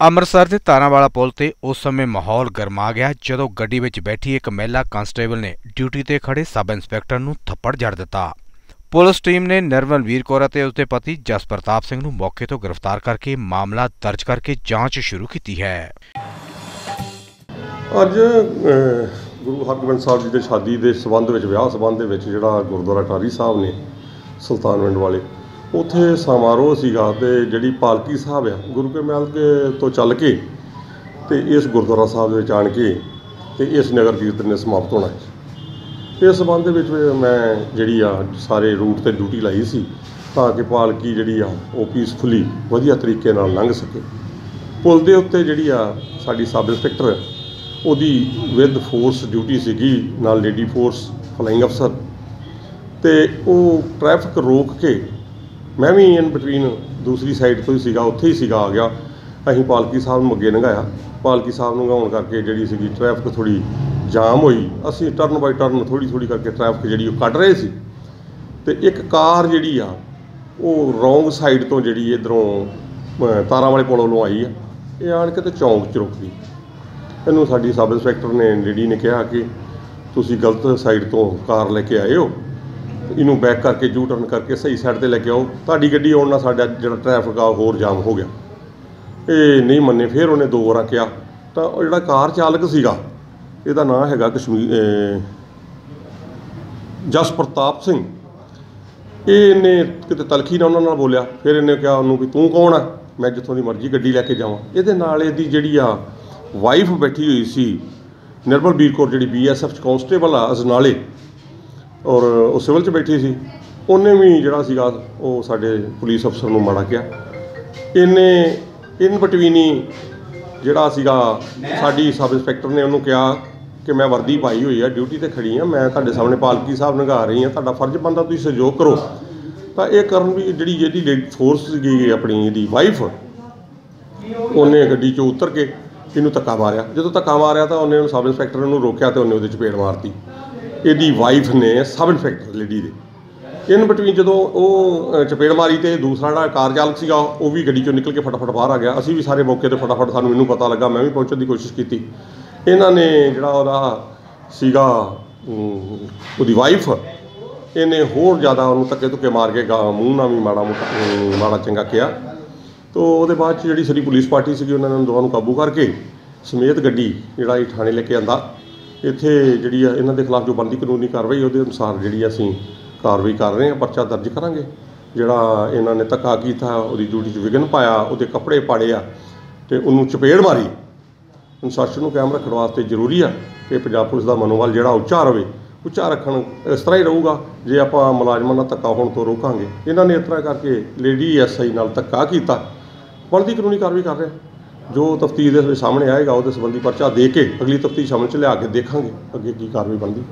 ਅੰਮ੍ਰਿਤਸਰ ਦੇ ਤਾਰਾਂਵਾਲਾ ਪੁਲ ਤੇ ਉਸ ਸਮੇਂ ਮਾਹੌਲ ਗਰਮਾ ਗਿਆ ਜਦੋਂ ਗੱਡੀ ਵਿੱਚ ਬੈਠੀ ਇੱਕ ਮਹਿਲਾ ਕਾਂਸਟੇਬਲ ਨੇ ਡਿਊਟੀ ਤੇ ਖੜੇ ਸਬ ਇੰਸਪੈਕਟਰ ਨੂੰ ਥੱਪੜ ਜੜ ਦਿੱਤਾ। ਪੁਲਿਸ ਟੀਮ ਨੇ ਨਿਰਮਲ ਕੌਰ ਅਤੇ ਉਸਦੇ ਪਤੀ ਜਸ ਸਿੰਘ ਨੂੰ ਮੌਕੇ ਤੋਂ ਗ੍ਰਿਫਤਾਰ ਕਰਕੇ ਮਾਮਲਾ ਦਰਜ ਕਰਕੇ ਜਾਂਚ ਸ਼ੁਰੂ ਕੀਤੀ ਹੈ। ਅੱਜ ਗੁਰੂ ਹਰਗੋਬਿੰਦ ਸਾਹਿਬ ਜੀ ਦੇ ਸ਼ਾਦੀ ਦੇ ਸਬੰਧ ਵਿੱਚ, ਵਿਆਹ ਸਬੰਧ ਦੇ ਵਿੱਚ ਜਿਹੜਾ ਗੁਰਦੁਆਰਾ ਟਾਰੀ ਸਾਹਿਬ ਨੇ, ਸੁਲਤਾਨਵਿੰਡ ਵਾਲੇ ਉੱਥੇ ਸਮਾਰੋਹ ਸੀਗਾ ਤੇ ਜਿਹੜੀ ਪਾਲਕੀ ਸਾਹਿਬ ਆ, ਗੁਰੂ ਕੇ ਮਹਿਲ ਕੇ ਤੋਂ ਚੱਲ ਕੇ ਤੇ ਇਸ ਗੁਰਦੁਆਰਾ ਸਾਹਿਬ ਦੇ ਵਿੱਚ ਆਣ ਕੇ ਤੇ ਇਸ ਨਗਰ ਕੀਰਤਨ ਨੇ ਸਮਾਪਤ ਹੋਣਾ ਹੈ। ਇਸ ਸਬੰਧ ਦੇ ਵਿੱਚ ਮੈਂ ਜਿਹੜੀ ਆ, ਸਾਰੇ ਰੂਟ ਤੇ ਡਿਊਟੀ ਲਾਈ ਸੀ ਤਾਂ ਕਿ ਪਾਲਕੀ ਜਿਹੜੀ ਆ, ਉਹ ਪੀਸਫੁਲੀ ਵਧੀਆ ਤਰੀਕੇ ਨਾਲ ਲੰਘ ਸਕੇ। ਪੁਲ ਦੇ ਉੱਤੇ ਜਿਹੜੀ ਆ, ਸਾਡੀ ਸਬ ਇੰਸਪੈਕਟਰ ਉਹਦੀ ਵਿਦ ਫੋਰਸ ਡਿਊਟੀ ਸੀਗੀ, ਨਾਲ ਲੇਡੀ ਫੋਰਸ ਫਲਾਈਂਗ ਅਫਸਰ ਤੇ ਉਹ ਟ੍ਰੈਫਿਕ ਰੋਕ ਕੇ ਮੈਂ ਵੀ ਇਨ ਬਿਟਵੀਨ ਦੂਸਰੀ ਸਾਈਡ ਤੋਂ ਹੀ ਸੀਗਾ, ਉੱਥੇ ਹੀ ਸੀਗਾ ਆ ਗਿਆ। ਅਸੀਂ ਪਾਲਕੀ ਸਾਹਿਬ ਨੂੰ ਅੱਗੇ ਲੰਘਾਇਆ ਪਾਲਕੀ ਸਾਹਿਬ ਨੂੰ ਲੰਘਾਉਣ ਕਰਕੇ ਜਿਹੜੀ ਸੀਗੀ ਟ੍ਰੈਫਿਕ ਥੋੜੀ ਜਾਮ ਹੋਈ, ਅਸੀਂ ਟਰਨ ਬਾਈ ਟਰਨ ਥੋੜੀ ਥੋੜੀ ਕਰਕੇ ਟ੍ਰੈਫਿਕ ਜਿਹੜੀ ਉਹ ਕੱਢ ਰਹੇ ਸੀ। ਤੇ ਇੱਕ ਕਾਰ ਜਿਹੜੀ ਆ, ਉਹ ਰੋਂਗ ਸਾਈਡ ਤੋਂ ਜਿਹੜੀ ਇਧਰੋਂ ਤਾਰਾਂ ਵਾਲੇ ਪੁਲ ਵੱਲੋਂ ਆਈ ਆ। ਇਹ ਆਣ ਕੇ ਤੇ ਚੌਂਕ 'ਚ ਰੁਕ ਗਈ। ਇਹਨੂੰ ਸਾਡੀ ਸਬ ਇੰਸਪੈਕਟਰ ਨੇ ਲੇਡੀ ਨੇ ਕਿਹਾ ਕਿ ਤੁਸੀਂ ਗਲਤ ਸਾਈਡ ਤੋਂ ਕਾਰ ਲੈ ਕੇ ਆਏ ਹੋ। ਇਹਨੂੰ ਬੈਕ ਕਰਕੇ ਯੂ ਟਰਨ ਕਰਕੇ ਸਹੀ ਸਾਈਡ ਤੇ ਲੈ ਕੇ ਆਓ। ਤੁਹਾਡੀ ਗੱਡੀ ਆਉਣ ਨਾਲ ਸਾਡਾ ਜਿਹੜਾ ਟ੍ਰੈਫਿਕ ਆ, ਉਹ ਹੋਰ ਜਾਮ ਹੋ ਗਿਆ। ਇਹ ਨਹੀਂ ਮੰਨੇ, ਫਿਰ ਉਹਨੇ ਦੋ ਵਾਰਾਂ ਕਿਹਾ। ਤਾਂ ਉਹ ਜਿਹੜਾ ਕਾਰ ਚਾਲਕ ਸੀਗਾ, ਇਹਦਾ ਨਾਮ ਹੈਗਾ ਕਸ਼ਮੀਰ ਜਸ ਪ੍ਰਤਾਪ ਸਿੰਘ। ਇਹ ਇਹਨੇ ਕਿਤੇ ਤਲਖੀ ਨਾਲ ਉਹਨਾਂ ਨਾਲ ਬੋਲਿਆ। ਫਿਰ ਇਹਨੇ ਕਿਹਾ ਉਹਨੂੰ ਵੀ ਤੂੰ ਕੌਣ ਆ? ਮੈਂ ਜਿੱਥੋਂ ਦੀ ਮਰਜ਼ੀ ਗੱਡੀ ਲੈ ਕੇ ਜਾਵਾਂ। ਇਹਦੇ ਨਾਲ ਇਹਦੀ ਜਿਹੜੀ ਆ ਵਾਈਫ ਬੈਠੀ ਹੋਈ ਸੀ ਨਿਰਮਲ ਵੀਰ ਕੌਰ, ਜਿਹੜੀ ਬੀਐਸਐਫ ਚ ਕਾਂਸਟੇਬਲ ਆ ਅਜਨਾਲੇ ਔਰ ਉਹ ਸਿਵਲ ਚ ਬੈਠੀ ਸੀ। ਉਹਨੇ ਵੀ ਜਿਹੜਾ ਸੀਗਾ, ਉਹ ਸਾਡੇ ਪੁਲਿਸ ਅਫਸਰ ਨੂੰ ਮਾੜਾ ਕਿਹਾ। ਇਹਨੇ, ਇਨ ਬਟਵੀਨੀ ਜਿਹੜਾ ਸੀਗਾ, ਸਾਡੀ ਸਬ ਇੰਸਪੈਕਟਰ ਨੇ ਉਹਨੂੰ ਕਿਹਾ ਕਿ ਮੈਂ ਵਰਦੀ ਪਾਈ ਹੋਈ ਆ, ਡਿਊਟੀ ਤੇ ਖੜੀ ਆ, ਮੈਂ ਤੁਹਾਡੇ ਸਾਹਮਣੇ ਪਾਲਕੀ ਸਾਹਿਬ ਨਗਾ ਰਹੀ ਆ, ਤੁਹਾਡਾ ਫਰਜ਼ ਬਣਦਾ ਤੁਸੀਂ ਸਹਿਯੋਗ ਕਰੋ। ਤਾਂ ਇਹ ਕਰਨ ਵੀ ਜਿਹੜੀ ਜਿਹੜੀ ਲੇਡੀ ਫੋਰਸ ਸੀਗੀ ਆਪਣੀ, ਇਹਦੀ ਵਾਈਫ ਉਹਨੇ ਗੱਡੀ 'ਚੋਂ ਉਤਰ ਕੇ ਇਹਨੂੰ ਧੱਕਾ ਮਾਰਿਆ। ਜਦੋਂ ਧੱਕਾ ਮਾਰਿਆ ਤਾਂ ਉਹਨੇ ਉਹਨੂੰ ਸਬ ਇੰਸਪੈਕਟਰ ਨੂੰ ਰੋਕਿਆ ਤੇ ਉਹਨੇ ਉਹਦੇ ਚਪੇੜ ਮਾਰਤੀ। ਇਹਦੀ ਵਾਈਫ ਨੇ ਸਬ ਇੰਸਪੈਕਟਰ ਲੇਡੀ ਦੇ। ਇਨ ਬਿਟਵੀਨ ਜਦੋਂ ਉਹ ਅ, ਚਪੇੜ ਮਾਰੀ ਤੇ ਦੂਸਰਾ ਜਿਹੜਾ ਕਾਰ ਚਾਲਕ ਸੀਗਾ ਉਹ ਵੀ ਗੱਡੀ ਚੋਂ ਨਿਕਲ ਕੇ ਫਟਾਫਟ ਬਾਹਰ ਆ ਗਿਆ। ਅਸੀਂ ਵੀ ਸਾਰੇ ਮੌਕੇ ਤੇ ਫਟਾਫਟ ਸਾਨੂੰ ਮੈਨੂੰ ਪਤਾ ਲੱਗਾ ਮੈਂ ਵੀ ਪਹੁੰਚਣ ਦੀ ਕੋਸ਼ਿਸ਼ ਕੀਤੀ। ਇਹਨਾਂ ਨੇ ਜਿਹੜਾ ਉਹਦਾ ਸੀਗਾ ਉਹਦੀ ਵਾਈਫ ਇਹਨੇ ਹੋਰ ਜ਼ਿਆਦਾ ਉਹਨੂੰ ਧੱਕੇ ਧੁੱਕੇ ਮਾਰ ਕੇ ਗਾ- ਮੂੰਹ ਨਾਲ ਵੀ ਮਾੜਾ ਮੋਟਾ ਮਾੜਾ ਚੰਗਾ ਕਿਹਾ। ਤੋ ਉਹਦੇ ਬਾਅਦ ਚ ਜਿਹੜੀ ਸਾਡੀ ਪੁਲਿਸ ਪਾਰਟੀ ਸੀਗੀ ਉਹਨਾਂ ਨੇ ਦੋਵਾਂ ਨੂੰ ਕਾਬੂ ਕਰਕੇ ਸਮੇਤ ਗੱਡੀ ਜਿਹੜਾ ਇਹ ਥਾਣੇ ਲੈ ਕੇ ਆਂਦਾ। ਇੱਥੇ ਜਿਹੜੀ ਆ, ਇਹਨਾਂ ਦੇ ਖਿਲਾਫ ਜੋ ਬਣਦੀ ਕਾਨੂੰਨੀ ਕਾਰਵਾਈ, ਉਹਦੇ ਅਨੁਸਾਰ ਜਿਹੜੀ ਅਸੀਂ ਕਾਰਵਾਈ ਕਰ ਰਹੇ ਹਾਂ, ਪਰਚਾ ਦਰਜ ਕਰਾਂਗੇ। ਜਿਹੜਾ ਇਹਨਾਂ ਨੇ ਧੱਕਾ ਕੀਤਾ, ਉਹਦੀ ਡਿਊਟੀ 'ਚ ਵਿਘਨ ਪਾਇਆ, ਉਹਦੇ ਕੱਪੜੇ ਪਾੜੇ ਆ ਤੇ ਉਹਨੂੰ ਚਪੇੜ ਮਾਰੀ। ਅਨੁਸ਼ਾਸਨ ਨੂੰ ਕਾਇਮ ਰੱਖਣ ਵਾਸਤੇ ਜ਼ਰੂਰੀ ਆ ਕਿ ਪੰਜਾਬ ਪੁਲਿਸ ਦਾ ਮਨੋਬਲ ਜਿਹੜਾ ਉੱਚਾ ਰਵੇ। ਉੱਚਾ ਰੱਖਣ ਇਸ ਤਰ੍ਹਾਂ ਹੀ ਰਹੂਗਾ, ਜੇ ਆਪਾਂ ਮੁਲਾਜ਼ਮਾਂ ਨਾਲ ਧੱਕਾ ਹੋਣ ਤੋਂ ਰੋਕਾਂਗੇ। ਇਹਨਾਂ ਨੇ ਇਸ ਤਰ੍ਹਾਂ ਕਰਕੇ ਲੇਡੀ ਐਸਆਈ ਨਾਲ ਧੱਕਾ ਕੀਤਾ। ਬਣਦੀ ਕਾਨੂੰਨੀ ਕਾਰਵਾਈ ਕਰ ਰਿਹਾ ਜੋ ਤਫਤੀਸ਼ ਦੇ ਸਾਹਮਣੇ ਆਏਗਾ, ਉਹਦੇ ਸੰਬੰਧੀ ਪਰਚਾ ਦੇ ਕੇ ਅਗਲੀ ਤਫਤੀਸ਼ ਅਮਲ ਚ ਲਿਆ ਕੇ ਦੇਖਾਂਗੇ ਅੱਗੇ ਕੀ ਕਾਰਵਾਈ ਬਣਦੀ।